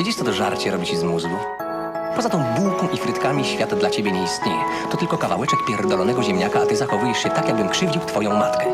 Widzisz, co to żarcie robi ci z mózgu? Poza tą bułką i frytkami świat dla ciebie nie istnieje. To tylko kawałeczek pierdolonego ziemniaka, a ty zachowujesz się tak, jakbym krzywdził twoją matkę.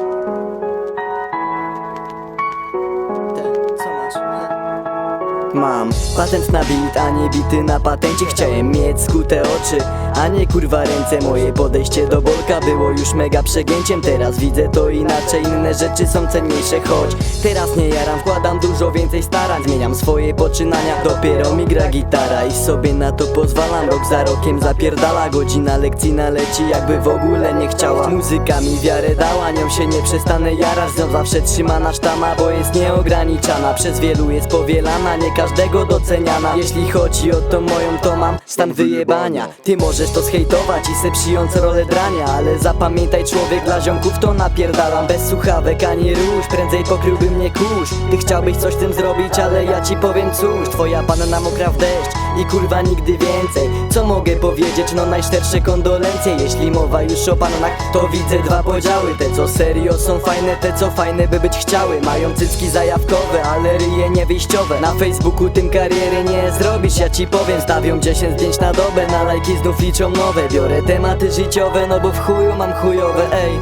Mam patent na bit, a nie bity na patencie Chciałem mieć skute oczy, a nie kurwa ręce Moje podejście do bolka było już mega przegięciem. Teraz widzę to inaczej, inne rzeczy są cenniejsze Choć teraz nie jaram, wkładam dużo więcej starań. Zmieniam swoje poczynania, dopiero mi gra gitara. I sobie na to pozwalam, rok za rokiem zapierdala. Godzina lekcyjna leci, jakby w ogóle nie chciała. Muzyka mi wiarę dała, nią się nie przestanę jarać. Z nią zawsze trzymana sztama, bo jest nieograniczana. Przez wielu jest powielana, nie każdego doceniana. Jeśli chodzi o tą moją, to mam stan wyjebania. Ty możesz to zhejtować i se przyjąć rolę drania Ale zapamiętaj człowiek, dla ziomków to napierdalam. Bez słuchawek ani róż, prędzej pokryłby mnie kurz. Ty chciałbyś coś tym zrobić, ale ja ci powiem cóż. Twoja panna mokra w deszcz i kurwa nigdy więcej. Co mogę powiedzieć, no najszczersze kondolencje. Jeśli mowa już o panach, to widzę dwa podziały. Te co serio są fajne, te co fajne by być chciały. Mają cycki zajawkowe, ale ryje niewyjściowe. Na Facebooku tym kariery nie zrobisz, ja ci powiem Stawią 10 zdjęć na dobę, na lajki znów liczą nowe Biorę tematy życiowe, no bo w chuju mam chujowe, ej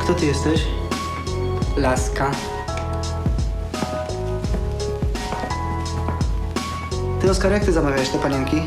Kto ty jesteś? Laska. Ty, Oskar, jak ty zamawiałeś te panienki?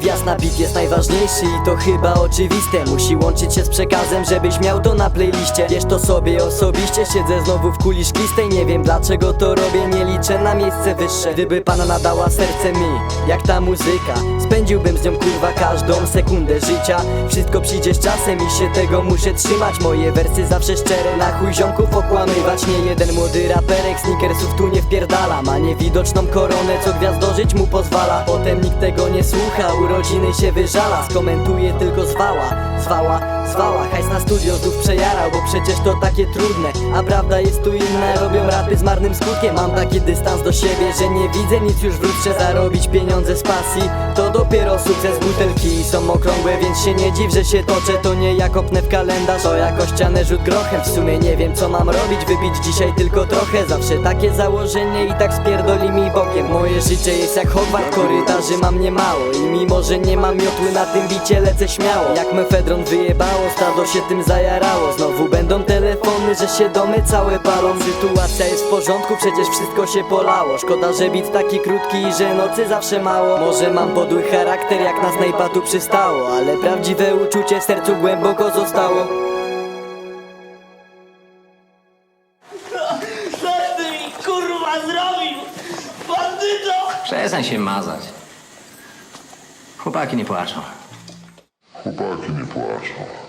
Wjazd na beat jest najważniejszy i to chyba oczywiste. Musi łączyć się z przekazem, żebyś miał to na playliście. Wiesz to sobie osobiście, siedzę znowu w kuli szklistej. Nie wiem dlaczego to robię, nie liczę na miejsce wyższe. Gdyby pana nadała serce mi, jak ta muzyka Spędziłbym z nią kurwa każdą sekundę życia. Wszystko przyjdzie z czasem i się tego muszę trzymać. Moje wersy zawsze szczere, na chuj ziomków okłamywać. Nie jeden młody raperek sneakersów tu nie wpierdalam A niewidoczną koronę, co gwiazdożyć mu pozwala. Potem nikt tego nie słucha, urodziny się wyżala Skomentuje tylko zwała, zwała, zwała Hajs na studio znów przejarał, bo przecież to takie trudne. A prawda jest tu inna, robią rapy z marnym skutkiem. Mam taki dystans do siebie, że nie widzę nic już wrócę Zarobić pieniądze z pasji, to dopiero sukces Butelki są okrągłe, więc się nie dziw, że się toczę. To nie jak opnę w kalendarz, o jako ścianę rzut grochem. W sumie nie wiem co mam robić, wybić dzisiaj tylko trochę. Zawsze takie założenie i tak spierdoli mi bokiem. Moje życie jest jak Hogwart, korytarzy mam niemało. I mimo, że nie mam miotły na tym bicie lecę śmiało. Jak mefedron wyjebało, stado się tym zajarało Znowu będą telefony, że się domy całe palą Sytuacja jest w porządku, przecież wszystko się polało Szkoda, że bit taki krótki i że nocy zawsze mało Może mam podły charakter, jak na snajpa tu przystało Ale prawdziwe uczucie w sercu głęboko zostało Co ty mi kurwa zrobił? Bandyto! Przestań się mazać. Chłopaki nie płaczą. Chłopaki nie płaczą.